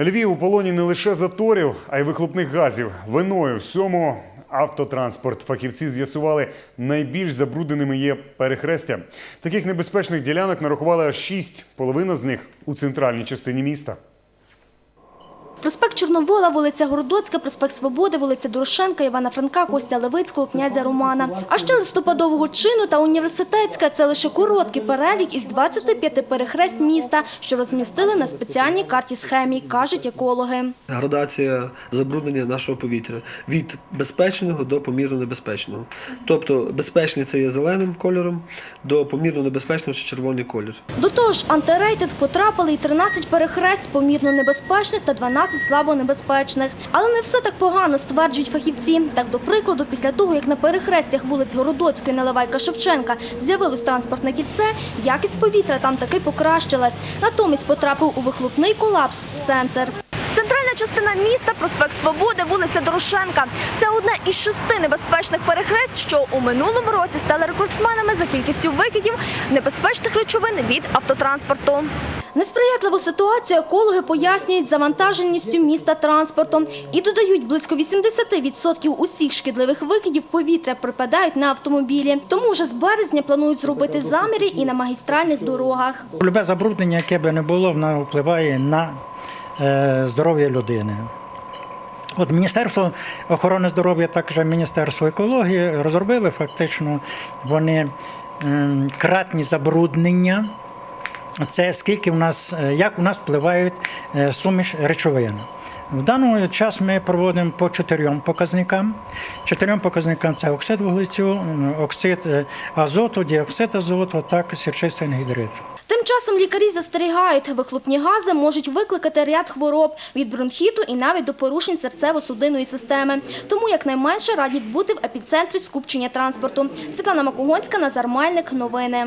Львів у полоні не лише заторів, а й вихлопних газів. Виною всьому автотранспорт. Фахівці з'ясували, найбільш забрудненими є перехрестя. Таких небезпечних ділянок нарахували аж шість. Половина з них у центральній частині міста. Проспект Чорновола, вулиця Городоцька, проспект Свободи, вулиця Дорошенка, Івана Франка, Костя Левицького, князя Романа. А ще листопадового чину та університетська – це лише короткий перелік із 25 перехрест міста, що розмістили на спеціальній карті схемі, кажуть екологи. градація забруднення нашого повітря від безпечного до помірно небезпечного. Тобто безпечний це є зеленим кольором, до помірно небезпечного чи червоний колір. До того ж, в антирейтинг потрапили і 13 перехрест помірно небезпечних та 12 слабонебезпечних. Але не все так погано, стверджують фахівці. Так, до прикладу, після того, як на перехрестях вулиць Городоцької, Наливайка, Шевченка з'явилось транспортне кільце, якість повітря там таки покращилась. Натомість потрапив у вихлопний колапс центр. Центральна частина міста, проспект Свободи, вулиця Дорошенка. Це одне із шести небезпечних перехрест, що у минулому році стали рекордсменами за кількістю викидів небезпечних речовин від автотранспорту. Несприятливу ситуацію екологи пояснюють завантаженістю міста транспортом і додають, близько 80% усіх шкідливих викидів повітря припадають на автомобілі. Тому вже з березня планують зробити заміри і на магістральних дорогах. Любе забруднення, яке би не було, воно впливає на е, здоров'я людини. От Міністерство охорони здоров'я, також Міністерство екології розробили фактично вони ем, кратні забруднення. Це скільки в нас, е, як у нас впливають е, суміш речовин. В даний час ми проводимо по чотирьом показникам. Чотирьом показникам це оксид вуглецю, оксид е, азоту, діоксид азоту, так сірчистий ангідрид. Тим часом лікарі застерігають, вихлопні гази можуть викликати ряд хвороб від бронхіту і навіть до порушень серцево-судинної системи. Тому якнайменше радять бути в епіцентрі скупчення транспорту. Світлана Макогонська, Назар Мельник. Новини.